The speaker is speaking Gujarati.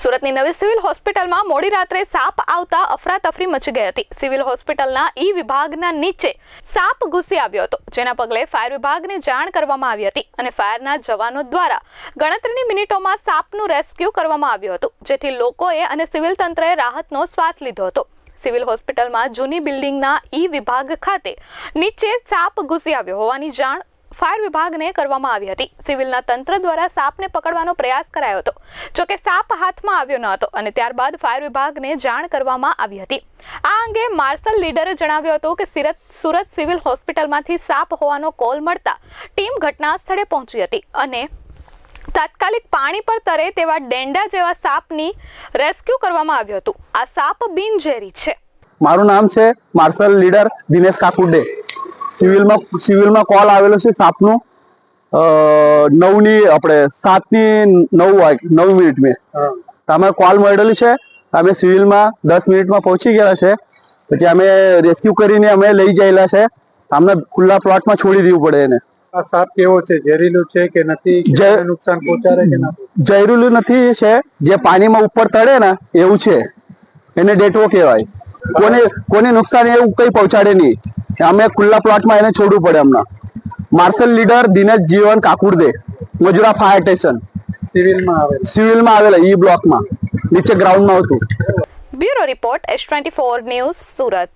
સુરતની નવી સિવિલ હોસ્પિટલમાં મોડી રાત્રે સાપ આવતા અફરાતફરી મચી ગઈ હતી. સિવિલ હોસ્પિટલના ઈ વિભાગના નીચે સાપ ઘૂસી આવ્યો હતો, જેના પગલે ફાયર વિભાગને જાણ કરવામાં આવી હતી અને ફાયરના જવાનો દ્વારા ગણતરીની મિનિટોમાં સાપનું રેસ્ક્યુ કરવામાં આવ્યું હતું, જેથી લોકોએ અને સિવિલ તંત્રએ રાહતનો શ્વાસ લીધો હતો. સિવિલ હોસ્પિટલમાં જૂની બિલ્ડિંગના ઈ વિભાગ ખાતે નીચે સાપ ઘૂસી આવ્યો હોવાની જાણ ફાયર વિભાગને કરવામાં આવી હતી. સિવિલના તંત્ર દ્વારા સાપને પકડવાનો પ્રયાસ કરાયો હતો. જોકે સાપ હાથમાં આવ્યો ન હતો અને ત્યારબાદ ફાયર વિભાગને જાણ કરવામાં આવી હતી. આ અંગે માર્શલ લીડરે જણાવ્યું હતું કે સિરત, સુરત સિવિલ હોસ્પિટલમાંથી સાપ હોવાનો કોલ મળતા ટીમ ઘટના સ્થળે પહોંચી હતી અને તાત્કાલિક પાણી પર તરે તેવા ડેંડા જેવા સાપની રેસ્ક્યુ કરવામાં આવ્યું હતું. આ સાપ બિનઝેરી છે. મારું નામ છે માર્શલ લીડર દિનેશ કાકુડે. સિવિલમાં સિવિલમાં કોલ આવેલો છે સાપનો અ, નવની આપણે સાતની નવ વાગ નવ મિનિટ મેં. તમે કોલ મળેલી છે. અમે સિવિલમાં દસ મિનિટમાં પહોંચી ગયા છે. પછી અમે રેસ્ક્યુ કરીને અમે લઈ જયેલા છે. અમને ખુલ્લા પ્લોટમાં છોડી દેવું પડે એને. આ સાપ કેવો છે? ઝેરીલું છે કે નથી? નુકસાન પહોંચાડે કે ના નથી છે. જે પાણીમાં ઉપર તળે ને એવું છે. એને ડેટવો કહેવાય. કોને કોને નુકસાન એવું કઈ પહોંચાડે નહીં. અમે ખુલ્લા પ્લોટમાં એને છોડવું પડે હમણાં. માર્શલ લીડર દિનેશ જીવન કાકુડદે મજુરા ફાયર સ્ટેશન સિવિલમાં આવેલ. સિવિલમાં આવેલા ઈ બ્લોકમાં નીચે ગ્રાઉન્ડમાં હતું. Bureau report S twenty four news Surat.